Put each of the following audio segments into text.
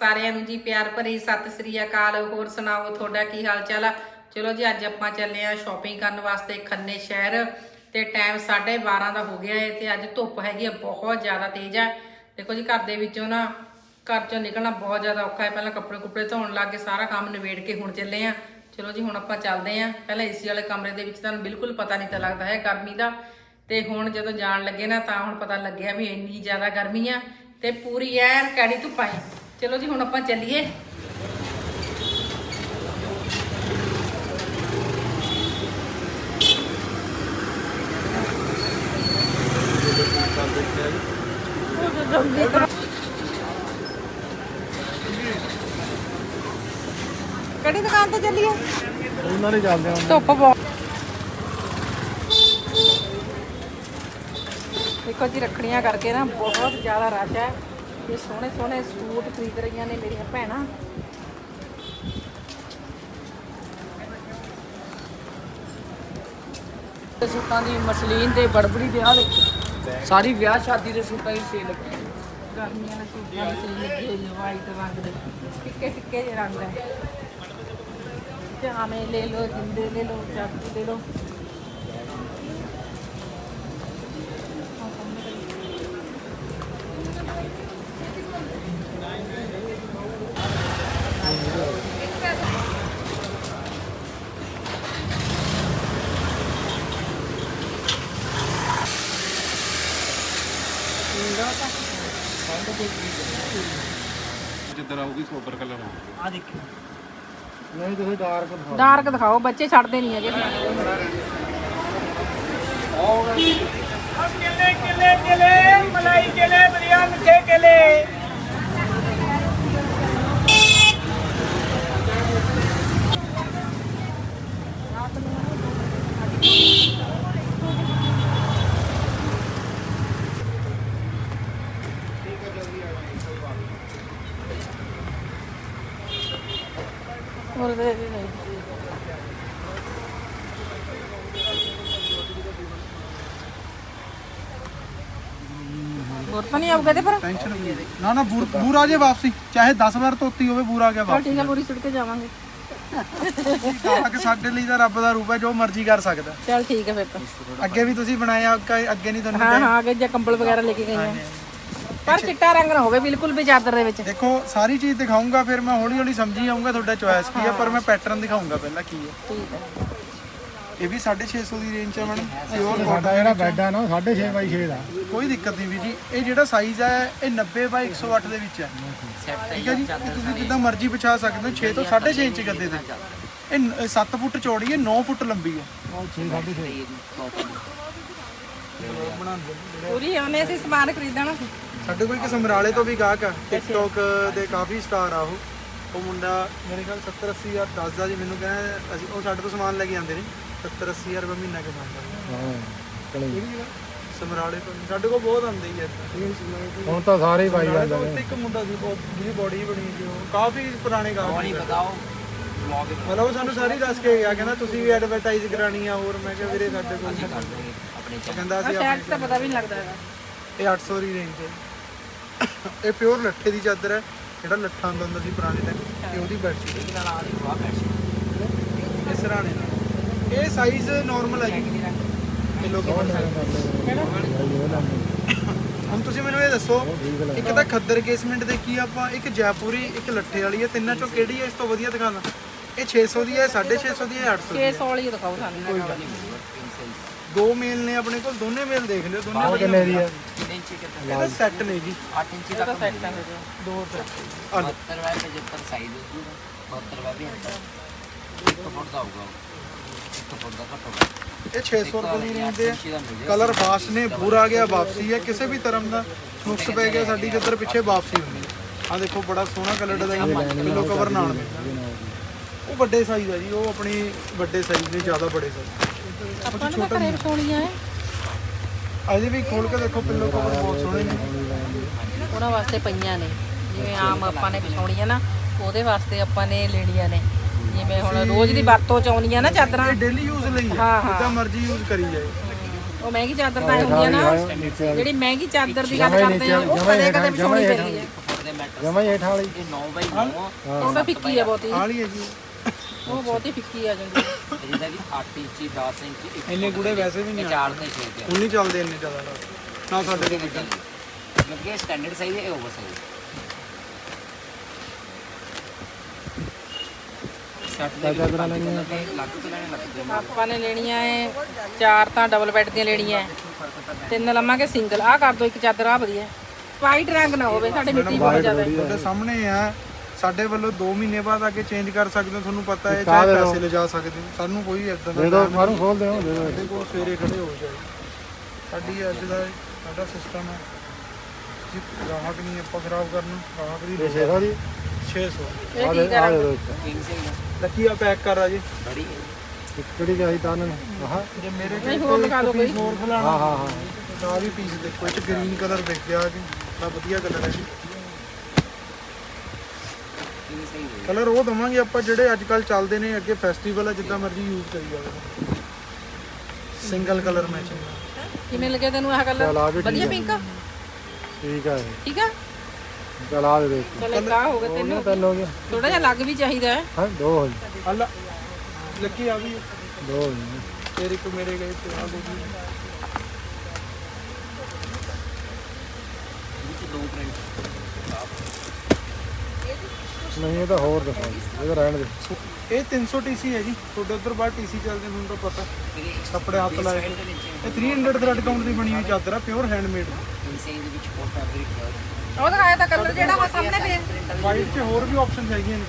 ਸਾਰਿਆਂ ਨੂੰ ਜੀ ਪਿਆਰ ਭਰੀ ਸਤਿ ਸ੍ਰੀ ਅਕਾਲ। ਹੋਰ ਸੁਣਾਓ, ਤੁਹਾਡਾ ਕੀ ਹਾਲ ਚਾਲ ਆ ਚਲੋ ਜੀ, ਅੱਜ ਆਪਾਂ ਚੱਲੇ ਆ ਸ਼ਾਪਿੰਗ ਕਰਨ ਵਾਸਤੇ ਖੰਨੇ ਸ਼ਹਿਰ ਤੇ ਟਾਈਮ 12:30 ਦਾ ਹੋ ਗਿਆ ਹੈ ਤੇ ਅੱਜ ਧੁੱਪ ਹੈਗੀ ਆ, ਬਹੁਤ ਜ਼ਿਆਦਾ ਤੇਜ਼ ਆ। ਦੇਖੋ ਜੀ, ਘਰ ਦੇ ਵਿੱਚੋਂ ਨਾ, ਘਰ ਚੋਂ ਨਿਕਲਣਾ ਬਹੁਤ ਜ਼ਿਆਦਾ ਔਖਾ ਹੈ। ਪਹਿਲਾਂ ਕੱਪੜੇ ਕੁੱਪੜੇ ਧੋਣ ਲੱਗ ਕੇ ਸਾਰਾ ਕੰਮ ਨਿਬੇੜ ਕੇ ਹੁਣ ਚੱਲੇ ਆ ਚਲੋ ਜੀ, ਹੁਣ ਆਪਾਂ ਚੱਲਦੇ ਆ ਪਹਿਲਾਂ ਏਸੀ ਵਾਲੇ ਕਮਰੇ ਦੇ ਵਿੱਚ ਤੁਹਾਨੂੰ ਬਿਲਕੁਲ ਪਤਾ ਨਹੀਂ ਤਾਂ ਲੱਗਦਾ ਹੈ ਗਰਮੀ ਦਾ। ਤੇ ਹੁਣ ਜਦੋਂ ਜਾਣ ਲੱਗੇ ਨਾ ਤਾਂ ਹੁਣ ਪਤਾ ਲੱਗਿਆ ਵੀ ਇੰਨੀ ਜ਼ਿਆਦਾ ਗਰਮੀ ਆ। ਤੇ ਪੂਰੀ ਐਨ ਕੜੀ ਧੁੱਪਾਂ ਆਈ ਚਲੋ ਜੀ ਹੁਣ ਆਪਾਂ ਚੱਲੀਏ। ਕਿਹੜੀ ਦੁਕਾਨ ਤੇ ਚੱਲੀਏ? ਉਹਨਾਂ ਨੇ ਚੱਲਦੇ ਹਾਂ ਧੁੱਪ ਬਹੁਤ। ਦੇਖੋ ਜੀ ਰੱਖੜੀਆਂ ਕਰਕੇ ਨਾ ਬਹੁਤ ਜ਼ਿਆਦਾ ਰਸ਼ ਹੈ। ਇਹ ਸੋਹਣੇ ਸੋਹਣੇ ਸੂਟ ਖਰੀਦ ਰਹੀਆਂ ਨੇ ਮੇਰੀਆਂ ਭੈਣਾਂ। ਤੇ ਸੂਟਾਂ ਦੀ ਮਸਲੀਨ ਤੇ ਬੜਬੜੀ ਦੇ ਆ ਦੇਖੋ ਸਾਰੀ ਵਿਆਹ ਸ਼ਾਦੀ ਦੇ ਸੂਟਾਂ ਦੀ ਸੇਲ ਲੱਗੀ ਹੈ। ਗਰਮੀਆਂ ਦੇ ਸੂਟਾਂ ਲੱਗੇ ਹੋਏ ਨੇ ਵਾਈਟ ਰੰਗ ਦੇ। ਫਿੱਕੇ ਫਿੱਕੇ ਜਿਹੇ ਰੰਗ ਹੈ। ਜਾਮੇ ਲੈ ਲਓ ਜਿੰਦੇ ਲੈ ਲਓ ਚਾਕੂ ਲੈ ਲਓ। ਜਿੱਦਾਂ ਆਊਗੀ ਸੋਬਰ ਕਲਰ ਹੋਊਗੀ ਆ ਦੇਖੋ ਨਹੀਂ ਤੁਸੀਂ ਡਾਰਕ ਦਿਖਾਓ। ਡਾਰਕ ਦਿਖਾਓ ਬੱਚੇ ਛੱਡਦੇ ਨਹੀਂ ਹੈਗੇ। ਕੇਲੇ ਕੇਲੇ ਕੇਲੇ ਮਲਾਈ ਕੇਲੇ ਬੜੀਆ ਮਿੱਠੇ ਕੇਲੇ। ਤਾਂ ਨਹੀਂ ਤੇ ਪਰ ਟੈਨਸ਼ਨ ਨਾ ਨਾ ਬੂਰ ਬੂਰ ਆ ਜੇ ਵਾਪਸੀ। ਚਾਹੇ 10 ਵਾਰ ਧੋਤੀ ਹੋਵੇ ਬੂਰ ਆ ਗਿਆ ਚਲ ਵਾਪਸ। ਠੀਕ ਹੈ ਪੂਰੀ ਸੁੱਟ ਕੇ ਜਾਵਾਂਗੇ। ਕਿ ਸਾਡੇ ਲਈ ਤਾਂ ਰੱਬ ਦਾ ਰੂਪ ਹੈ ਜੋ ਮਰਜ਼ੀ ਕਰ ਸਕਦਾ। ਚਲ ਠੀਕ ਹੈ ਫਿਰ ਤਾਂ। ਅੱਗੇ ਵੀ ਤੁਸੀਂ ਬਣਾਇਆ ਅੱਗੇ ਅੱਗੇ ਨਹੀਂ ਤੁਹਾਨੂੰ ਹਾਂ ਹਾਂ ਅੱਗੇ ਜੇ ਕੰਬਲ ਵਗੈਰਾ ਲੈ ਕੇ ਗਈਆਂ। ਪਰ ਚਿੱਟਾ ਰੰਗ ਨਾ ਹੋਵੇ ਬਿਲਕੁਲ ਵੀ ਚਾਦਰ ਦੇ ਵਿੱਚ। ਦੇਖੋ ਸਾਰੀ ਚੀਜ਼ ਦਿਖਾਉਂਗਾ ਫਿਰ ਮੈਂ ਹੌਲੀ ਹੌਲੀ ਸਮਝੀ ਜਾਊਂਗਾ ਤੁਹਾਡਾ ਚੁਆਇਸ ਕੀ ਹੈ ਪਰ ਮੈਂ ਪੈਟਰਨ ਦਿਖਾਉਂਗਾ ਪਹਿਲਾਂ ਕੀ ਹੈ ਠੀਕ ਹੈ। ਇਹ ਵੀ 650 ਦੀ ਰੇਂਜ 'ਚ ਹੈ ਮੈਡਮ ਪਿਓਰ ਸਾਡਾ ਜਿਹੜਾ ਬੈੱਡ ਆ ਨਾ 6.5 ਬਾਈ 6 ਦਾ। ਕੋਈ ਦਿੱਕਤ ਨਹੀਂ ਵੀ ਜੀ ਇਹ ਜਿਹੜਾ ਸਾਈਜ਼ ਹੈ ਇਹ 90 ਬਾਈ 108 ਦੇ ਵਿੱਚ ਹੈ ਠੀਕ ਹੈ ਜੀ ਇਹ ਤੁਸੀਂ ਜਿੱਦਾਂ ਮਰਜ਼ੀ ਵਿਛਾ ਸਕਦੇ ਹੋ 6 ਤੋਂ 6.5 ਇੰਚ ਗੱਦੇ ਦੇ ਇਹ 7 ਫੁੱਟ ਚੌੜੀ ਹੈ 9 ਫੁੱਟ ਲੰਬੀ ਹੈ ਪੂਰੀ ਆਨੇ ਅਸੀਂ ਸਮਾਨ ਖਰੀਦਣਾ। ਸਾਡੇ ਕੋਲ ਇੱਕ ਸਮਰਾਲੇ ਤੋਂ ਵੀ ਗਾਹਕ ਆ ਟਿਕਟੋਕ ਦੇ ਕਾਫੀ ਸਟਾਰ ਆ ਉਹ। ਉਹ ਮੁੰਡਾ ਮੇਰੇ ਖਿਆਲ 70 80 ਹਜ਼ਾਰ ਦੱਸਦਾ ਜੀ ਮੈਨੂੰ ਕਹਿੰਦਾ ਅਸੀਂ ਉਹ ਸਾਡੇ ਤੋਂ ਸਮਾਨ ਲੈ ਕੇ ਜਾਂਦੇ ਨੇ 70 80 ਹਜ਼ਾਰ ਰੁਪਏ ਮਹੀਨਾ ਕਮਾਉਂਦਾ ਹਾਂ ਚਲੋ ਸਮਰਾਲੇ ਤੋਂ ਸਾਡੇ ਕੋਲ ਬਹੁਤ ਆਉਂਦੇ ਹੀ ਐ ਹੁਣ ਤਾਂ ਸਾਰੇ ਹੀ ਪਾਈ ਜਾਂਦੇ ਨੇ। ਇੱਕ ਮੁੰਡਾ ਸੀ ਬਹੁਤ ਜਿਹਦੀ ਬੋਡੀ ਬਣੀ ਸੀ ਉਹ। ਕਾਫੀ ਪੁਰਾਣੇ ਗਾਹਕ ਨਹੀਂ ਬਤਾਓ ਮਤਲਬ ਉਹ ਸਾਨੂੰ ਸਾਰੀ ਦੱਸ ਕੇ ਗਿਆ ਕਹਿੰਦਾ ਤੁਸੀਂ ਵੀ ਐਡਵਰਟਾਈਜ਼ ਕਰਾਣੀ ਆ ਹੋਰ ਮੈਂ ਕਿਹਾ ਵੀਰੇ ਸਾਡੇ ਕੋਲ ਆਪਣੇ ਕਹਿੰਦਾ ਅਸੀਂ ਸ਼ਾਇਦ ਤਾਂ ਪਤਾ ਵੀ ਨਹੀਂ ਲੱਗਦਾ ਹੈਗਾ ਇਹ 800 ਦੀ ਰੇਂਜ ਹੈ। ਇਹ ਪਿਓਰ ਲੱਠੇ ਦੀ ਚਾਦਰ ਹੈ ਜਿਹੜਾ ਲੱਠਾ ਹੁੰਦਾ ਹੁੰਦਾ ਸੀ ਪੁਰਾਣੇ ਟਾਈਮ ਤੇ ਉਹਦੀ ਬੈਡਸ਼ੀਟ ਦਾ ਨਾਲ ਹੀ ਵਾਹ ਪੈਸੇ ਇਹ ਸਰਾਣੇ ਨਾਲ। ਇਹ ਸਾਈਜ਼ ਨਾਰਮਲ ਹੈ ਜੀ। ਕਿਲੋ ਕੀ ਹੁਣ ਤੁਸੀਂ ਮੈਨੂੰ ਇਹ ਦੱਸੋ ਇੱਕ ਤਾਂ ਖੱਦਰ ਕੇਸਮੈਂਟ ਦੇ ਕੀ ਆਪਾਂ ਇੱਕ ਜੈਪੁਰੀ ਇੱਕ ਲੱਠੇ ਵਾਲੀ ਹੈ ਤਿੰਨਾਂ ਚੋਂ ਕਿਹੜੀ ਹੈ? ਇਸ ਤੋਂ ਵਧੀਆ ਦਿਖਾਣਾ ਇਹ 600 ਦੀ ਹੈ 650 ਦੀ ਹੈ 800 ਦੀ ਹੈ? 600 ਵਾਲੀ ਦਿਖਾਓ ਸਾਨੂੰ। ਦੋ ਮੇਲ ਨੇ ਆਪਣੇ ਕੋਲ ਦੋਨੇ ਮੇਲ ਦੇਖ ਲਿਓ ਦੋਨੇ ਕਿੰਨੇ ਦੀ ਹੈ? ਕਿੰਨੇ ਇੰਚੀ ਕਿਤੇ ਇਹਦਾ ਸੈੱਟ ਨੇ ਜੀ। 8 ਇੰਚੀ ਤੱਕ ਸੈੱਟ ਹੈ। ਦੋ ਸੈੱਟ 72 ਬਾਈ 75 ਸਾਈਜ਼ 72 ਬਾਈ 75 ਇੱਕ ਫੁੱਟ ਦਾ ਹੋਊਗਾ ਇੱਕ ਫੁੱਟ ਦਾ ਘੱਟੋ ਘੱਟ ਇਹ 600 ਰੁਪਏ ਦੀ ਰੇਂਜ ਦੇ ਇੰਚੀ ਦਾ ਮਿਲ ਜਾਏਗਾ ਕਲਰ ਫਾਸਟ ਨੇ ਪੂਰਾ ਗਿਆ ਵਾਪਸੀ ਹੈ। ਕਿਸੇ ਵੀ ਤਰ੍ਹਾਂ ਦਾ ਨੁਕਸ ਪੈ ਗਿਆ ਸਾਡੀ ਜਿੱਧਰ ਪਿੱਛੇ ਵਾਪਸੀ ਹੁੰਦੀ ਆ ਦੇਖੋ ਬੜਾ ਸੋਹਣਾ ਕਲਰ ਡਿਜ਼ਾਈਨ ਪਿੱਲੋ ਕਵਰ ਨਾਲ ਉਹ ਵੱਡੇ ਸਾਈਜ਼ ਹੈ ਜੀ। ਉਹ ਆਪਣੀ ਵੱਡੇ ਸਾਈਜ਼ ਦੇ ਜ਼ਿਆਦਾ ਬੜੇ ਸਾਈਜ਼ ਆਪਾਂ ਨੂੰ ਤਾਂ ਘਰੇ ਵਿਛਾਉਣੀਆਂ ਹੈ। ਅਜੇ ਵੀ ਖੋਲ ਕੇ ਦੇਖੋ ਪਿੱਲੋ ਕਵਰ ਬਹੁਤ ਸੋਹਣੇ ਨੇ। ਉਹਨਾਂ ਵਾਸਤੇ ਪਈਆਂ ਨੇ। ਜਿਵੇਂ ਆਮ ਆਪਾਂ ਨੇ ਵਿਛਾਉਣੀਆਂ ਨਾ ਉਹਦੇ ਵਾਸਤੇ ਆਪਾਂ ਨੇ ਲੈਣੀਆਂ ਨੇ। ਜਿਵੇਂ ਹੁਣ ਰੋਜ਼ ਦੀ ਵਰਤੋਂ ਚ ਆਉਂਦੀਆਂ ਨਾ ਚਾਦਰਾਂ। ਡੇਲੀ ਯੂਜ਼ ਲਈ ਹੈ। ਜਿੱਦਾਂ ਮਰਜ਼ੀ ਯੂਜ਼ ਕਰੀ ਜਾਏ। ਉਹ ਮਹਿੰਗੀ ਚਾਦਰ ਤਾਂ ਹੁੰਦੀ ਆ ਨਾ। ਜਿਹੜੀ ਮਹਿੰਗੀ ਚਾਦਰ ਦੀ ਗੱਲ ਕਰਦੇ ਆ ਉਹ ਕਦੇ ਕਦੇ ਵਿਛਾਉਣੀ ਪੈਂਦੀ ਹੈ ਜਮਾ ਹੀ ਹੇਠਾਂ ਵਾਲੀ। ਇਹ 9 ਬਾਈ 9 ਉਹ ਤਾਂ ਫਿੱਕੀ ਆ ਬਹੁਤੀ। ਆਲੀ ਹੈ ਜੀ ਉਹ ਬਹੁਤੀ ਫਿੱਕੀ ਆ ਜਾਂਦੀ। ਜਿਹਦਾ ਵੀ 8 ਇੰਚੀ 10 ਇੰਚੀ ਇੱਕ ਇੰਨੇ ਗੂੜੇ ਵੈਸੇ ਵੀ ਨਹੀਂ ਇਹ 4 ਤੇ 6 ਤੇ ਹੁਣ ਨਹੀਂ ਚੱਲਦੇ ਇੰਨੇ ਜ਼ਿਆਦਾ। ਨਾ। ਨਾ ਸਾਡੇ ਕੋਲ ਵਿਕਣ ਮਤਲਬ ਕਿ ਸਟੈਂਡਰਡ ਸਾਈਜ਼ ਹੈ ਇਹ ਓਵਰ ਸਾਈਜ਼ ਸੈਟ ਦੇ ਵਿੱਚ ਲੱਗ ਤੋਂ ਲੈਣੇ ਲੱਗ ਤੋਂ ਆਪਾਂ ਨੇ ਲੈਣੀਆਂ ਏ ਚਾਰ ਤਾਂ ਡਬਲ ਬੈੱਡ ਦੀਆਂ ਲੈਣੀਆਂ ਏ। ਤਿੰਨ ਲਵਾਂਗੇ ਸਿੰਗਲ ਆਹ ਕਰ ਦੋ ਇੱਕ ਚਾਦਰ ਆ ਵਧੀਆ। ਵਾਈਟ ਰੰਗ ਨਾ ਹੋਵੇ ਸਾਡੇ ਮਿੱਟੀ ਬਹੁਤ ਜ਼ਿਆਦਾ ਹੈ। ਤੁਹਾਡੇ ਸਾਹਮਣੇ ਆ। ਸਾਡੇ ਵੱਲੋਂ 2 ਮਹੀਨੇ ਬਾਅਦ ਅੱਗੇ ਚੇਂਜ ਕਰ ਸਕਦੇ ਹੋ ਤੁਹਾਨੂੰ ਪਤਾ ਹੈ ਇੱਕ ਚਾਹੇ ਦੇ। ਪੈਸੇ ਲਿਜਾ ਸਕਦੇ ਹੋ। ਸਾਨੂੰ ਕੋਈ ਇਦਾਂ ਦਾ ਦੇ ਦੋ ਮਾਰੂ ਖੋਲ ਦਿਓ ਦੇ ਸਾਡੇ ਕੋਲ ਸਵੇਰੇ ਖੜੇ ਹੋ ਜਾਏ ਸਾਡੀ ਅੱਜ ਦਾ ਸਾਡਾ ਸਿਸਟਮ ਹੈ। ਜੀ ਗਾਹਕ ਨਹੀਂ ਆਪਾਂ ਖਰਾਬ ਕਰਨਾ। ਗਾਹਕ ਦੀ ਇਹ 600 ਦੀ? 600 ਇਹ ਆ ਕੀ ਦੇ ਆ ਦੇ ਇੱਕ। ਲੱਕੀ ਆ ਪੈਕ ਕਰ ਆ ਜੀ ਬੜੀ ਇੱਕ ਕਿਹੜੀ ਚਾਹੀ ਤਾਂ ਨੇ ਆਹ। ਜੇ ਮੇਰੇ ਨਹੀਂ, ਹੋਰ ਦਿਖਾ ਦਿਓ ਕੋਈ। ਹੋਰ ਹਾਂ ਹਾਂ ਹਾਂ। ਆ ਵੀ ਪੀਸ ਦੇਖੋ ਚ ਗ੍ਰੀਨ ਕਲਰ ਦਿਖ ਗਿਆ ਜੀ ਬੜਾ ਵਧੀਆ ਕਲਰ ਹੈ ਜੀ। ਕਿੰਗ ਸਾਈਜ਼ ਕਲਰ ਉਹ ਦਵਾਂਗੇ ਆਪਾਂ ਜਿਹੜੇ ਅੱਜ ਕੱਲ ਚੱਲਦੇ ਨੇ ਅੱਗੇ ਫੈਸਟੀਵਲ ਹੈ ਜਿੱਦਾਂ ਮਰਜ਼ੀ ਯੂਜ਼ ਕਰੀ ਜਾਵੇ। ਸਿੰਗਲ ਕਲਰ ਮੈਚਿੰਗ ਕਿਵੇਂ ਲੱਗਿਆ ਤੈਨੂੰ ਆਹ ਚੱਲ ਆ ਕਲਰ ਵੀ ਵਧੀਆ ਠੀਕ ਪਿੰਕ ਠੀਕ ਆ ਇਹ। ਠੀਕ ਆ? ਚਲ ਆ ਦੇ ਦੇ ਚਲ ਇੱਕ ਆ ਹੋ ਗਿਆ ਤੈਨੂੰ। ਤਿੰਨ ਹੋ ਗਿਆ। ਥੋੜਾ ਜਿਹਾ ਲੱਗ ਵੀ ਚਾਹੀਦਾ ਹੈ। ਹਾਂ ਦੋ ਹੋ ਗਏ। ਅੱਲਾ ਲੱਕੀ ਆ ਵੀ। ਦੋ ਹੋ ਗਏ। ਤੇਰੇ ਕੋ ਮੇਰੇ ਗਏ ਤੇ ਆ ਦੋ ਜੀ। ਵਿੱਚ ਦੋ ਪ੍ਰਿੰਟ ਨਹੀਂ ਇਹ ਤਾਂ ਹੋਰ ਦੱਸੋ ਇਹ ਤਾਂ ਰਹਿਣ ਦੇ ਇਹ 300 ਟੀਸੀ ਹੈ ਜੀ। ਤੁਹਾਡੇ ਉਧਰ ਬਾਹਰ ਟੀਸੀ ਚੱਲਦੇ ਮੈਨੂੰ ਤਾਂ ਪਤਾ। ਕੱਪੜੇ ਹੱਥ ਲਾਏ। ਇਹ 300 ਥ੍ਰੈਡ ਕਾਊਂਟ ਦੀ ਬਣੀ ਹੋਈ ਚਾਦਰ ਆ ਪਿਓਰ ਹੈਂਡਮੇਡ ਦੇ ਵਿੱਚ ਹੋਰ ਫੈਬਰਿਕ ਹੈ ਉਹ ਦਿਖਾਇਆ ਤਾਂ ਕਲਰ ਜਿਹੜਾ ਵਾ ਸਾਹਮਣੇ ਪਿਆ ਵਾਈਟ 'ਚ ਹੋਰ ਵੀ ਆਪਸ਼ਨਸ ਹੈਗੀਆਂ ਨੇ।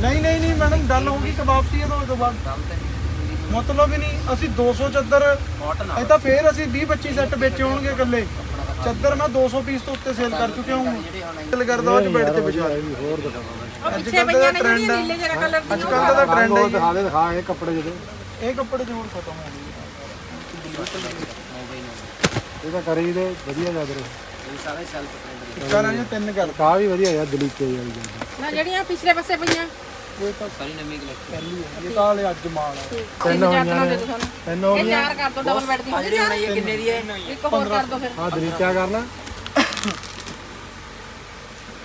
ਨਹੀਂ ਨਹੀਂ ਨਹੀਂ ਮੈਡਮ ਡਲ ਹੋ ਗਈ ਤਾਂ ਵਾਪਸੀ ਇਹਦੋਂ ਤੋਂ ਬਾਅਦ। ਮਤਲਬ ਹੀ ਨਹੀਂ ਅਸੀਂ 200 ਚੱਦਰ ਇਹ ਤਾਂ ਫੇਰ ਅਸੀਂ 20 25 ਸੈੱਟ ਵੇਚੇ ਹੋਣਗੇ ਇਕੱਲੇ। ਚੱਦਰ ਮੈਂ 200 ਪੀਸ ਤੋਂ ਉੱਤੇ ਸੇਲ ਕਰ ਚੁੱਕਿਆ ਹਾਂ। ਜਿਹੜੇ ਸੇਲ ਕਰਦਾ ਅੱਜ ਬੈਠ ਤੇ ਵਿਚਾਰ ਇਹ ਵੀ ਹੋਰ ਦਿਖਾ ਉਹ ਅੱਜ ਕੱਲ੍ਹ ਦਾ ਜਿਹੜਾ ਕਲਰ ਅੱਜ ਕੱਲ੍ਹ ਦਾ ਟ੍ਰੈਂਡ ਹੈ ਉਹ। ਦਿਖਾ ਦੇ ਦਿਖਾ ਇਹ ਕੱਪੜੇ ਜਿਹਦੇ। ਇਹ ਕੱਪੜੇ ਜ਼ਰੂਰ ਖਤਮ ਹੋ ਗਏ। ਇਹ ਤਾਂ ਕਰੀ ਦੇ ਵਧੀਆ ਚੱਲ ਰਹੇ। ਇਹ ਸਾਰੇ ਸੈਲਫ ਪ੍ਰਿੰਟ ਟਿੱਕਾ ਰਾਂ ਤਿੰਨ ਕਰ ਕਾ ਵੀ ਵਧੀਆ ਯਾਰ ਦਲੀਕੇ ਵਾਲੀ ਨਾ ਜਿਹੜੀਆਂ ਪਿਛਲੇ ਪਾਸੇ ਪਈਆਂ। ਇਹ ਤਾਂ ਸਾਰੀ ਨਵੀਂ ਕਲੈਕਸ਼ਨ ਪਹਿਲੀ ਹੈ ਇਹ ਤਾਂ ਹਲੇ ਅੱਜ ਮਾਲ ਹੈ। ਤਿੰਨ ਚਾਦਰਾਂ ਦੇ ਦਿਓ ਸਾਨੂੰ। ਤਿੰਨ ਹੋ ਇਹ ਗਈਆਂ। ਚਾਰ ਕਰ ਦੋ ਡਬਲ ਬੈੱਡ ਦੀ। ਜਿਹੜੀ ਹੁਣ ਇਹ ਕਿੰਨੇ ਦੀ ਹੈ? ਇੱਕ ਹੋਰ ਕਰ ਦੋ ਫਿਰ। ਆ ਦਲੀਕਾ ਕਰਨਾ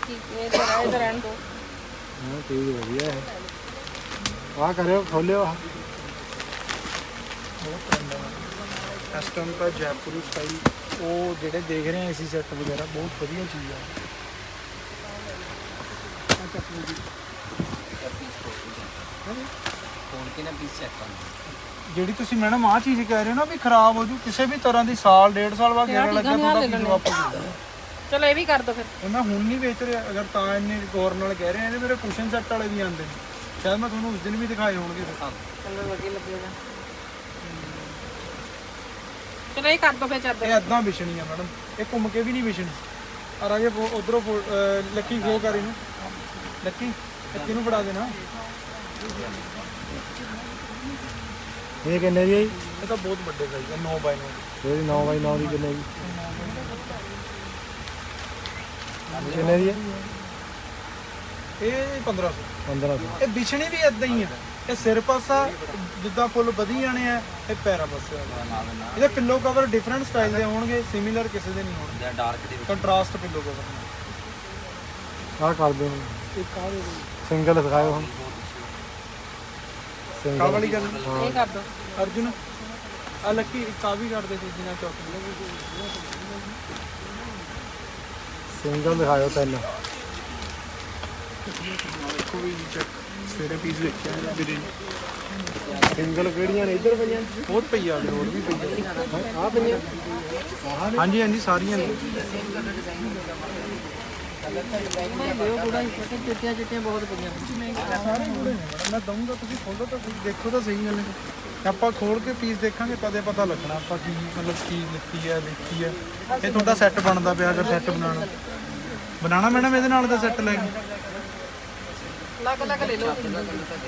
ਠੀਕ ਹੈ ਇਹ ਤਾਂ ਇਹ ਤਾਂ ਰਹਿਣ ਦੋ ਹਾਂ ਠੀਕ ਵਧੀਆ ਹੈ ਆ ਕਰਿਓ ਖੋਲਿਓ ਆਹ। ਇਸ ਟਾਈਮ ਤਾਂ ਜੈਪੁਰੀ ਸਟਾਈਲ ਉਹ ਜਿਹੜੇ ਦੇਖ ਰਹੇ ਆ ਏਸੀ ਸੈੱਟ ਵਗੈਰਾ ਬਹੁਤ ਵਧੀਆ ਚੀਜ਼ ਆ। ਫੋਨ ਕੇ ਨਾ ਪੀਸ ਚੈੱਕ ਕਰਨਾ? ਜਿਹੜੀ ਤੁਸੀਂ ਮੈਡਮ ਆਹ ਚੀਜ਼ ਕਹਿ ਰਹੇ ਹੋ ਨਾ ਵੀ ਖਰਾਬ ਹੋ ਜੂ ਕਿਸੇ ਵੀ ਤਰ੍ਹਾਂ ਦੀ ਸਾਲ ਡੇਢ ਸਾਲ ਬਾਅਦ ਗੇੜਾ ਠੀਕ ਆ, ਲੱਗਾ ਮੈਂ ਤੁਹਾਡਾ ਪੀਸ ਵਾਪਸ ਹੋ। ਜਾਊਗਾ ਚਲੋ ਇਹ ਵੀ ਕਰ ਦੋ ਫਿਰ। ਇਹ ਮੈਂ ਹੁਣ ਨਹੀਂ ਵੇਚ ਰਿਹਾ ਅਗਰ ਤਾਂ ਇੰਨੇ ਗੌਰ ਨਾਲ ਕਹਿ ਰਹੇ ਆ ਇਹਦੇ ਮੇਰੇ ਕੁਸ਼ਨ ਸੈੱਟ ਵਾਲੇ ਵੀ ਆਉਂਦੇ ਨੇ। ਸ਼ਾਇਦ ਮੈਂ ਤੁਹਾਨੂੰ ਉਸ ਦਿਨ ਵੀ ਦਿਖਾਏ ਹੋਣਗੇ ਫਿਰ। ਕਲਰ ਵਧੀਆ ਲੱਗੇਗਾ ਚਲੋ ਇਹ ਕਰ ਦੋ ਫਿਰ ਚਾਦਰ। ਇਹ ਐਦਾਂ ਵਿਛਣੀ ਆ ਮੈਡਮ। ਇਹ ਘੁੰਮ ਕੇ ਵੀ ਨਹੀਂ ਵਿਛਣੀ। ਆ ਰਾਜੇ ਉਧਰੋਂ ਲੱਕੀ ਖੋ ਕਰ ਇਹਨੂੰ। ਲੱਕੀ ਲੱਕੀ ਨੂੰ ਫੜਾ ਦੇਣਾ। ਇਹ ਕਿੰਨੇ ਦੀ ਹੈ ਜੀ? ਇਹ ਤਾਂ ਬਹੁਤ ਵੱਡੇ ਸਾਈਜ਼ ਹੈ 9 ਬਾਈ 9 ਇਹਦੀ 9 ਬਾਈ 9 ਦੀ ਕਿੰਨੇ ਦੀ? ਕਿੰਨੇ ਦੀ ਹੈ? ਇਹ 1500 1500 ਇਹ ਵਿਛਣੀ ਵੀ ਐਦਾਂ ਹੀ ਹੈ ਇਹ ਸਿਰ ਪਾਸਾ ਜਿੱਦਾਂ ਫੁੱਲ ਵਧੀ ਜਾਣੇ ਆ ਇਹ ਪੈਰਾਂ ਪਾਸੇ ਆ। ਇਹਦੇ ਪਿੱਲੋ ਕਵਰ ਡਿਫਰੈਂਟ ਸਟਾਈਲ ਦੇ ਹੋਣਗੇ ਸਿਮਿਲਰ ਕਿਸੇ ਦੇ ਨਹੀਂ ਹੋਣਗੇ। ਜਾਂ ਡਾਰਕ ਦੇ ਵਿੱਚ। ਕੰਟਰਾਸਟ ਪਿੱਲੋ ਕਵਰ ਆਹ ਕਰ ਦਿਓ। ਇੱਕ ਆ ਦੇ ਸਿੰਗਲ ਦਿਖਾਓ ਹੁਣ। ਕਾ ਸਿੰਗਲ ਵਾਲੀ। ਗੱਲ ਇਹ ਕਰ ਦੋ। ਅਰਜੁਨ ਆ ਲੱਕੀ ਇੱਕ ਆ ਵੀ ਕਰਦੇ ਸੀ ਜਿਨਾ ਚੌਕ ਸਿੰਗਲ ਦਿਖਾਓ ਤਿੰਨ। ਦੇਖੋ ਵੀ ਚੈੱਕ ਸਵੇਰੇ ਪੀਸ ਵੇਖਿਆ ਹੈ ਵੀਰੇ ਨੇ। ਸਿੰਗਲ ਕਿਹੜੀਆਂ ਨੇ? ਇੱਧਰ ਪਈਆਂ। ਬਹੁਤ ਪਈ ਆ ਹੋਰ ਵੀ ਪਈ ਆ। ਪਈਆਂ। ਹਾਂਜੀ ਹਾਂਜੀ ਸਾਰੀਆਂ ਨੇ। ਚਿੱਟੀਆਂ ਚਿੱਟੀਆਂ ਬਹੁਤ ਪਈਆਂ ਸਾਰੇ ਜੁੜੇ ਨੇ ਮੈਡਮ ਮੈਂ ਦਊਂਗਾ ਤੁਸੀਂ ਖੋਲੋ ਤਾਂ ਸਹੀ, ਦੇਖੋ ਤਾਂ ਸਹੀ ਗੱਲ ਹੈ ਆਪਾਂ ਖੋਲ ਕੇ ਪੀਸ ਦੇਖਾਂਗੇ ਕਦੇ ਪਤਾ ਲੱਗਣਾ ਆਪਾਂ ਕੀ ਮਤਲਬ ਕੀ ਲਿੱਤੀ ਹੈ ਦੇਖੀ ਹੈ ਇਹ ਤੁਹਾਡਾ ਸੈੱਟ ਬਣਦਾ ਪਿਆ ਅਗਰ ਸੈੱਟ ਬਣਾਉਣਾ ਬਣਾਉਣਾ ਮੈਡਮ ਇਹਦੇ ਨਾਲ ਦਾ। ਸੈੱਟ ਲੈ ਕੇ ਅਲੱਗ ਅਲੱਗ ਲੈ। ਲਓ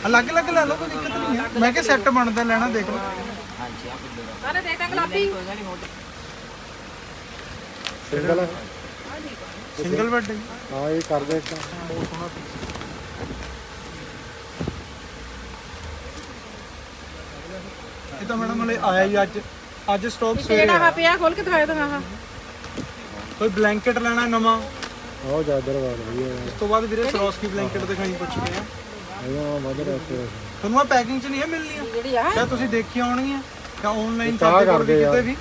ਅਲੱਗ ਅਲੱਗ ਲੈ ਲਓ ਕੋਈ ਦਿੱਕਤ ਨਹੀਂ ਹੈ ਮੈਂ ਕਿਹਾ ਸੈੱਟ ਬਣਦਾ ਲੈਣਾ ਦੇਖ ਲਓ ਦਾ ਸਾਰੇ ਦੇਖ ਤਾਂ ਗੁਲਾਬੀ ਸਿੰਗਲ ਸਿੰਗਲ ਬੈੱਡ ਹੈ ਹਾਂ ਇਹ ਕਰ ਦੇ ਇੱਕ ਬਹੁਤ ਸੋਹਣਾ ਪੀਸ ਇਹ ਤਾਂ ਮੈਡਮ ਹਲੇ ਆਇਆ ਹੀ ਅੱਜ। ਅੱਜ ਸਟਾਕ ਸਵੇਰੇ ਜਿਹੜਾ ਆ। ਪਿਆ ਖੋਲ ਕੇ ਦਿਖਾਇਆ ਤਾਂ ਆਹ। ਕੋਈ ਬਲੈਂਕਟ ਲੈਣਾ ਨਵਾਂ? ਉਹ ਚਾਦਰ ਵਾਲ ਵਧੀਆ ਹੈ। ਉਸ ਤੋਂ ਬਾਅਦ ਵੀਰੇ ਸਰੋਸਕੀ ਬਲੈਂਕਟ ਦਿਖਾਈ ਪੁੱਛਦੇ ਆ। ਇਹਦਾ ਮਦਰ ਐਸੇ ਤੁਹਾਨੂੰ ਆ ਪੈਕਿੰਗ ਚ ਨਹੀਂ ਹੈ ਮਿਲਣੀਆਂ? ਜਿਹੜੀ ਆ ਜਾਂ ਤੁਸੀਂ ਦੇਖੀਆਂ ਹੋਣਗੀਆਂ? ਜਾਂ ਆਨਲਾਈਨ ਕੋਲ ਕਰਦੇ ਵੀ ਆ। ਕਿਤੇ ਵੀ?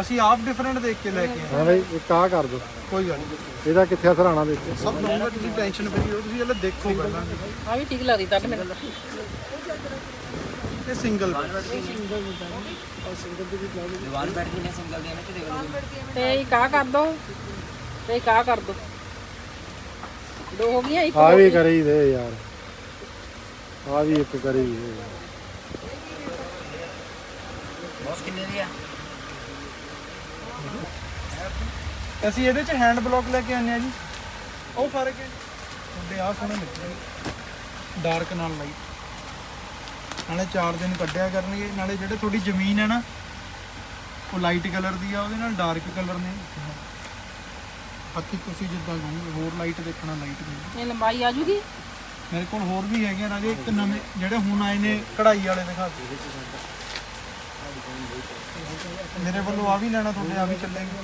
ਅਸੀਂ ਆਪ ਡਿਫਰੈਂਟ ਦੇਖ ਕੇ ਲੈ ਕੇ ਆਏ। ਹਾਂ ਬਈ ਇੱਕ ਆ ਕਰ ਦੋ ਕੋਈ ਗੱਲ ਨਹੀਂ। ਇਹਦਾ ਕਿੱਥੇ ਸਰਾਣਾ ਦੇ ਸਭ ਦਊਂਗਾ ਤੁਸੀਂ ਟੈਨਸ਼ਨ ਫਰੀ ਹੋ ਤੁਸੀਂ ਇਹ ਦੇਖੋ ਪਹਿਲਾਂ। ਆ ਵੀ ਠੀਕ ਲੱਗਦੀ ਤਾਂ ਮੈਨੂੰ। ਇਹ ਸਿੰਗਲ ਦੀਵਾਨ ਬੈਠ ਕੇ ਨੇ ਸਿੰਗਲ ਦੇ ਨੇ ਕਿ ਦੇਖ ਲਓ ਤੇ ਇੱਕ ਆ ਕਰ ਦੋ ਤੇ ਇੱਕ ਆ ਕਰ ਦੋ। ਦੋ ਹੋ ਗਈਆਂ ਇੱਕ ਆ ਵੀ। ਕਰੀ ਦੇ ਯਾਰ। ਆ ਵੀ ਇੱਕ ਕਰੀ ਦੇ। ਬੌਸ ਕਿੰਨੇ ਦੀ ਆ? ਅਸੀਂ ਇਹਦੇ ਚ ਹੈਂਡ ਬਲੌਕ ਲੈ ਕੇ ਆਨੇ ਆ ਜੀ। ਉਹ ਫ਼ਰਕ ਹੈ ਤੁਹਾਡੇ ਆ ਸੋਹਣੇ ਲੱਗਦੇ ਡਾਰਕ ਨਾਲ ਲਾਈਟ ਨਾਲੇ 4 ਦਿਨ ਕੱਢਿਆ ਕਰਨਗੇ। ਨਾਲੇ ਜਿਹੜੇ ਤੁਹਾਡੀ ਜ਼ਮੀਨ ਹੈ ਨਾ ਉਹ ਲਾਈਟ ਕਲਰ ਦੀ ਆ ਉਹਦੇ ਨਾਲ ਡਾਰਕ ਕਲਰ ਨੇ। ਬਾਕੀ ਤੁਸੀਂ ਜਿੱਦਾਂ ਕਹੋਗੇ ਹੋਰ ਲਾਈਟ ਦੇਖਣਾ ਲਾਈਟ ਦੇ ਇਹ ਲੰਬਾਈ ਆ ਜੂਗੀ? ਮੇਰੇ ਕੋਲ ਹੋਰ ਵੀ ਹੈਗੇ ਰਾਜੇ। ਇੱਕ ਨਵੇਂ ਜਿਹੜੇ ਹੁਣ ਆਏ ਨੇ ਕਢਾਈ ਵਾਲੇ ਦਿਖਾ ਦਿਓ। ਮੇਰੇ ਵੱਲੋਂ ਆ ਵੀ ਲੈਣਾ ਤੁਹਾਡੇ ਆ ਵੀ ਚੱਲੇਗਾ।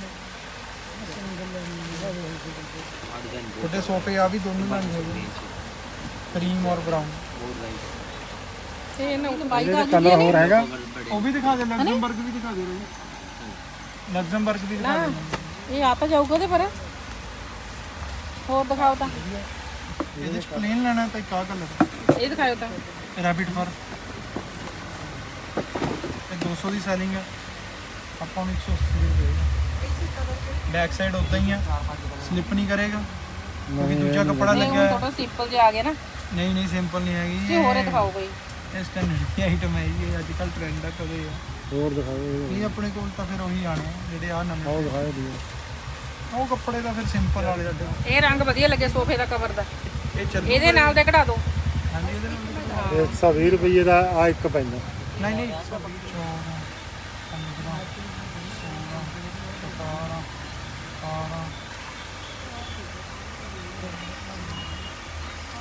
ਤੁਹਾਡੇ ਸੋਫੇ ਆ ਵੀ ਦੋਨੋਂ ਲੈਣੇ ਹੈਗੇ ਕਰੀਮ ਔਰ ਬਰਾਊਨ ਤੇ ਇਹਨਾਂ ਨੂੰ ਚ ਜੂਗੀ ਕਲਰ ਹੋਰ ਹੈਗਾ। ਉਹ ਵੀ ਦਿਖਾ ਦੇ ਲਗਜ਼ਮਬਰਗ ਵੀ ਦਿਖਾ ਦੇ ਰਹੇ। ਲਗਜ਼ਮਬਰਗ ਵੀ ਦਿਖਾ ਦੇ। ਇਹ ਆ ਤਾਂ ਜਾਊਗਾ ਉਹਦੇ ਪਰ। ਹੋਰ ਦਿਖਾਓ ਤਾਂ। ਇਹਦੇ ਚ ਪਲੇਨ ਲੈਣਾ ਤਾਂ ਇੱਕ ਆ ਕਲਰ ਇਹ ਦਿਖਾਓ ਤਾਂ। ਰੈਬਿਟ ਫਰ 200 ਦੀ ਸੈਲਿੰਗ ਹੈ ਆਪਾਂ ਨੂੰ 180 ਦੀ ਦੇਗਾ ਬੈਕ ਸਾਈਡ ਉਦਾਂ ਹੀ ਆ। ਸਲਿਪ ਨਹੀਂ ਕਰੇਗਾ। ਕਿਉਂਕਿ ਦੂਜਾ ਕੱਪੜਾ ਇਹ ਲੱਗਿਆ ਹੈ ਥੋੜਾ ਸਿੰਪਲ ਜਿਹਾ ਆ ਗਿਆ ਨਾ। ਨਹੀਂ ਨਹੀਂ ਸਿੰਪਲ ਨਹੀਂ ਹੈਗੀ। ਜੀ ਹੋਰੇ ਦਿਖਾਓ ਬਈ। ਇਸ ਸਟੈਂਡਰਡ ਦੀ ਆਈਟਮ ਹੈ ਜੀ। ਅੱਜ ਕੱਲ ਟ੍ਰੈਂਡ ਆ ਕਦੇ ਆ। ਹੋਰ ਦਿਖਾਓ ਇਹ ਆਪਣੇ ਕੋਲ ਤਾਂ ਫਿਰ ਉਹੀ ਆਣੇ ਜਿਹੜੇ ਆ ਨਵੇਂ ਉਹ ਦਿਖਾਓ ਦੀ ਉਹ ਕੱਪੜੇ ਤਾਂ ਫਿਰ ਸਿੰਪਲ ਵਾਲੇ ਸਾਡੇ। ਇਹ ਰੰਗ ਵਧੀਆ ਲੱਗੇ ਸੋਫੇ ਦਾ ਕਵਰ ਦਾ। ਇਹ ਚੱਲੂ ਇਹਦੇ ਨਾਲ ਦੇ ਕਢਾ ਦਿਓ ਹਾਂਜੀ ਇਹਦੇ ਨਾਲ 120 ਰੁਪਏ ਦਾ ਆ ਇੱਕ ਪੈਂਦਾ। ਨਹੀਂ ਨਹੀਂ 120 14 15 16 17 18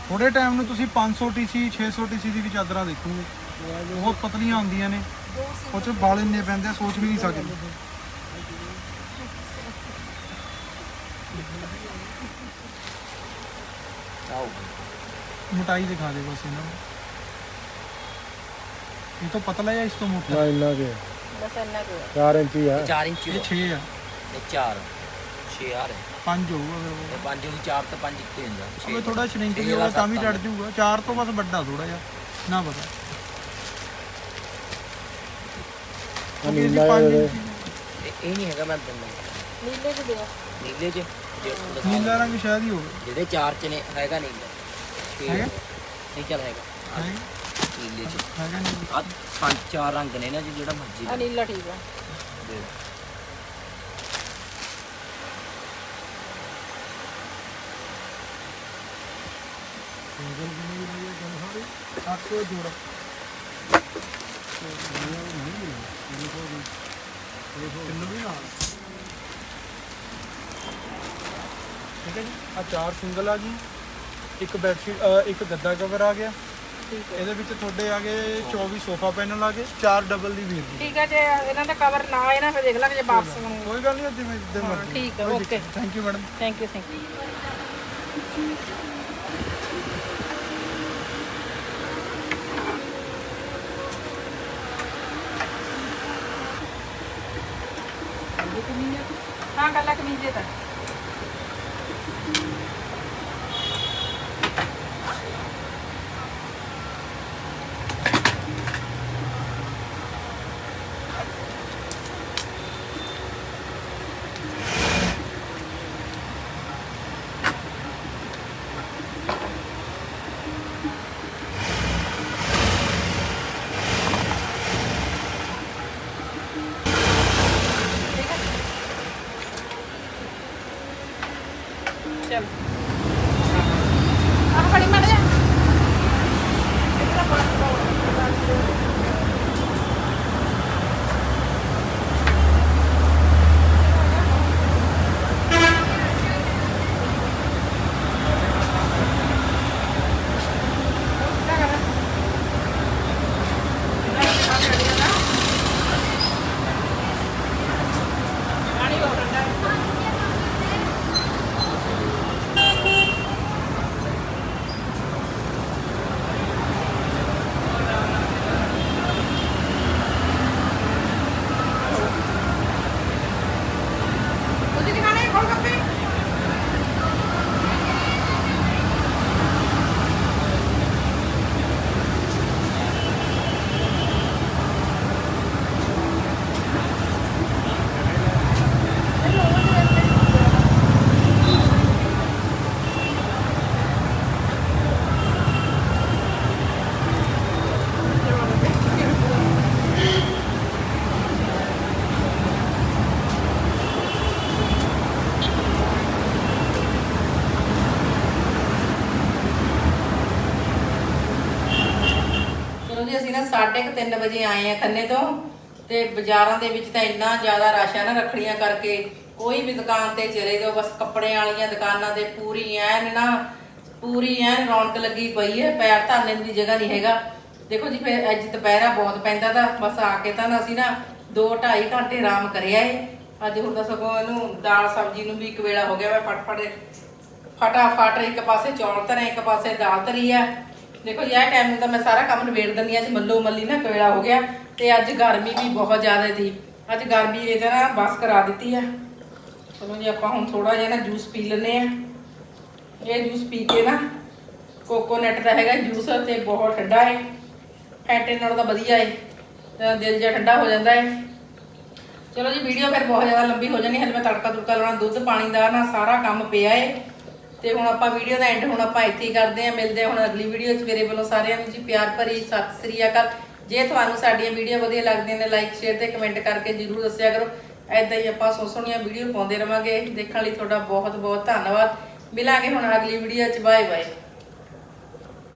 ਥੋੜੇ ਟਾਈਮ ਨੂੰ ਤੁਸੀਂ 500 ਟੀਸੀ 600 ਟੀਸੀ ਦੀ ਵੀ ਚਾਦਰਾਂ ਦੇਖੋਗੇ। ਬਹੁਤ ਪਤਲੀਆਂ ਹੁੰਦੀਆਂ ਨੇ। ਉਹ ਚ ਵਾਲ ਇੰਨੇ ਪੈਂਦੇ ਆ, ਸੋਚ ਵੀ ਨਹੀਂ ਸਕਦੇ। ਮੋਟਾਈ ਦਿਖਾ ਦੇ ਬਸ ਇਹਨਾਂ ਨੂੰ। ਇਹ ਤੋਂ ਪਤਲਾ ਜਾਂ ਇਸ ਤੋਂ ਮੋਟਾ। ਨਾ ਇੰਨਾ ਕੇ ਬਸ ਇੰਨਾ ਕੁ 4 ਇੰਚੀ ਆ। 4 ਇੰਚ ਇਹ 6 ਆ। ਇਹ 4 6 ਆ ਰਹੇ। 5 ਹੋਊਗਾ ਫਿਰ ਉਹ। ਤੇ 5 ਉਹ 4 ਤੇ 5 ਇੱਕੇ ਹੁੰਦਾ। ਉਹ ਥੋੜਾ ਸ਼ਰਿੰਕ ਵੀ ਹੋਗਾ ਤਾਂ ਵੀ ਚੜ ਜਾਊਗਾ। ਚਾਰ ਤੋਂ ਬਸ ਵੱਡਾ ਥੋੜਾ ਜਿਹਾ। ਨਾ ਪਤਾ। ਆ ਨੀਲਾ ਜਿਹਾ ਦੇ। ਇਹ ਇਹ ਨਹੀਂ ਹੈਗਾ ਮੈਂ ਦਿੰਦਾ। ਨੀਲੇ ਚ ਦਿਓ ਨੀਲੇ ਚ ਜੇ ਉਹ ਦਿਖਾ ਨੀਲਾ ਰੰਗ ਸ਼ਾਇਦ ਹੀ ਹੋਵੇ। ਜਿਹੜੇ 4 ਚ ਨੇ ਹੈਗਾ ਨੀਲਾ। ਹੈਗਾ? ਨਹੀਂ ਚੱਲ ਹੈਗਾ। ਹੈਗਾ। ਨੀਲੇ ਚ ਹੈਗਾ ਨਹੀਂ ਆ ਪੰਜ ਚਾਰ ਰੰਗ ਨੇ ਨਾ ਜੀ ਜਿਹੜਾ ਮਰਜ਼ੀ ਆ ਨੀਲਾ ਠੀਕ ਆ ਦੇ ਦਿਓ। ਅੱਠ ਸੌ ਜੋੜਾ ਕਿੰਨੂ ਵੀ ਨਾਲ ਠੀਕ ਹੈ ਜੀ ਆ ਚਾਰ ਸਿੰਗਲ ਆ ਗਈ ਇੱਕ ਬੈੱਡ ਸ਼ੀਟ ਇੱਕ ਗੱਦਾ ਕਵਰ ਆ ਗਿਆ ਇਹਦੇ ਵਿੱਚ ਤੁਹਾਡੇ ਆ ਗਏ 24 ਸੋਫਾ ਪੈਨਲ ਆ ਗਏ ਚਾਰ ਡਬਲ ਦੀ ਵੀਰ ਦੀ ਠੀਕ ਆ ਜੇ ਇਹਨਾਂ ਦਾ ਕਵਰ ਨਾ ਆਏ ਨਾ ਫਿਰ ਦੇਖ ਲਾਂਗੇ ਜੇ ਵਾਪਸ ਬਣੂ ਕੋਈ ਗੱਲ ਨਹੀਂ ਜਿਵੇਂ ਜਿੱਦਾਂ ਮਰਜ਼ੀ। ਠੀਕ ਆ okay thank you madam thank you thank you ਹਾਂ ਕੱਲਾ ਕਮੀਜ਼ ਤਾਂ। ਚਲ 3:30 ਵਜੇ ਆਏ ਆ ਖੰਨੇ ਤੋਂ, ਤੇ ਬਾਜ਼ਾਰਾਂ ਦੇ ਵਿੱਚ ਤਾਂ ਇੰਨਾ ਜ਼ਿਆਦਾ ਰਸ਼ ਹੈ ਨਾ ਰੱਖੜੀਆਂ ਕਰਕੇ, ਕੋਈ ਵੀ ਦੁਕਾਨ ਤੇ ਚਲੇ ਜਾਓ, ਬਸ ਕੱਪੜੇ ਵਾਲੀਆਂ ਦੁਕਾਨਾਂ ਤੇ ਪੂਰੀ ਐਨ ਨਾ, ਪੂਰੀ ਐਨ ਰੌਣਕ ਲੱਗੀ ਪਈ ਹੈ, ਪੈਰ ਧਰਨੇ ਦੀ ਜਗ੍ਹਾ ਨਹੀਂ ਹੈਗਾ। ਦੇਖੋ ਜੀ, ਫਿਰ ਅੱਜ ਦੁਪਹਿਰਾ ਬਹੁਤ ਪੈਂਦਾ ਤਾਂ, ਬਸ ਆ ਕੇ ਤਾਂ ਅਸੀਂ ਨਾ 2 2.5 ਘੰਟੇ ਆਰਾਮ ਕਰਿਆ ਏ। ਅੱਜ ਹੁਣ ਤਾਂ ਸਗੋਂ ਇਹਨੂੰ ਦਾਲ ਸਬਜ਼ੀ ਨੂੰ ਵੀ ਇੱਕ ਵੇਲਾ ਹੋ ਗਿਆ ਮੈਂ ਫਟਫਟ, ਫਟਾਫਟ ਇੱਕ ਪਾਸੇ ਚੌਲ ਧਰੇ ਇੱਕ ਪਾਸੇ ਦਾਲ ਧਰੀ ਆ। ਦੇਖੋ ਜੀ ਇਹ ਟਾਈਮ ਨੂੰ ਤਾਂ ਮੈਂ ਸਾਰਾ ਕੰਮ ਨਿਬੇੜ ਦਿੰਦੀ ਆ ਅੱਜ ਮੱਲੋ ਮੱਲੀ ਨਾ ਕਵੇਲਾ ਹੋ ਗਿਆ ਤੇ ਅੱਜ ਗਰਮੀ ਵੀ ਬਹੁਤ ਜ਼ਿਆਦਾ ਸੀ। ਅੱਜ ਗਰਮੀ ਨੇ ਤਾਂ ਨਾ ਬਸ ਕਰਾ ਦਿੱਤੀ ਆ। ਚਲੋ ਜੀ, ਆਪਾਂ ਹੁਣ ਥੋੜਾ ਜਿਹਾ ਨਾ ਜੂਸ ਪੀ ਲੈਨੇ ਆ ਇਹ ਜੂਸ ਪੀ ਕੇ ਨਾ ਕੋਕੋਨਟ ਦਾ ਹੈਗਾ ਜੂਸ ਤੇ ਬਹੁਤ ਠੰਡਾ ਹੈ ਫੈਟੇ ਨਾਲੋਂ ਤਾਂ ਵਧੀਆ ਹੈ ਦਿਲ ਜਿਹਾ ਠੰਡਾ ਹੋ ਜਾਂਦਾ ਹੈ ਚਲੋ ਜੀ ਵੀਡੀਓ ਫਿਰ ਬਹੁਤ ਜ਼ਿਆਦਾ ਲੰਬੀ ਹੋ ਜਾਣੀ, ਹਲੇ ਮੈਂ ਤੜਕਾ ਤੁੜਕਾ ਲਾਉਣਾ, ਦੁੱਧ ਪਾਣੀ ਦਾ ਨਾ ਸਾਰਾ ਕੰਮ ਪਿਆ ਹੈ ਤੇ ਹੁਣ ਆਪਾਂ ਵੀਡੀਓ ਦਾ ਐਂਡ ਹੁਣ ਆਪਾਂ ਇੱਥੇ ਹੀ ਕਰਦੇ ਹਾਂ। ਮਿਲਦੇ ਹਾਂ ਹੁਣ ਅਗਲੀ ਵੀਡੀਓ 'ਚ ਮੇਰੇ ਵੱਲੋਂ ਸਾਰਿਆਂ ਨੂੰ ਜੀ ਪਿਆਰ ਭਰੀ ਸਤਿ ਸ੍ਰੀ ਅਕਾਲ। ਜੇ ਤੁਹਾਨੂੰ ਸਾਡੀਆਂ ਵੀਡੀਓ ਵਧੀਆ ਲੱਗਦੀਆਂ ਨੇ ਲਾਈਕ ਸ਼ੇਅਰ ਤੇ ਕਮੈਂਟ ਕਰਕੇ ਜਰੂਰ ਦੱਸਿਆ ਕਰੋ। ਐਦਾਂ ਹੀ ਆਪਾਂ ਸੋ ਸੋਹਣੀਆਂ ਵੀਡੀਓ ਪਾਉਂਦੇ ਰਵਾਂਗੇ। ਦੇਖਣ ਲਈ ਤੁਹਾਡਾ ਬਹੁਤ ਬਹੁਤ ਧੰਨਵਾਦ। ਮਿਲਾਂਗੇ ਹੁਣ ਅਗਲੀ ਵੀਡੀਓ 'ਚ ਬਾਏ ਬਾਏ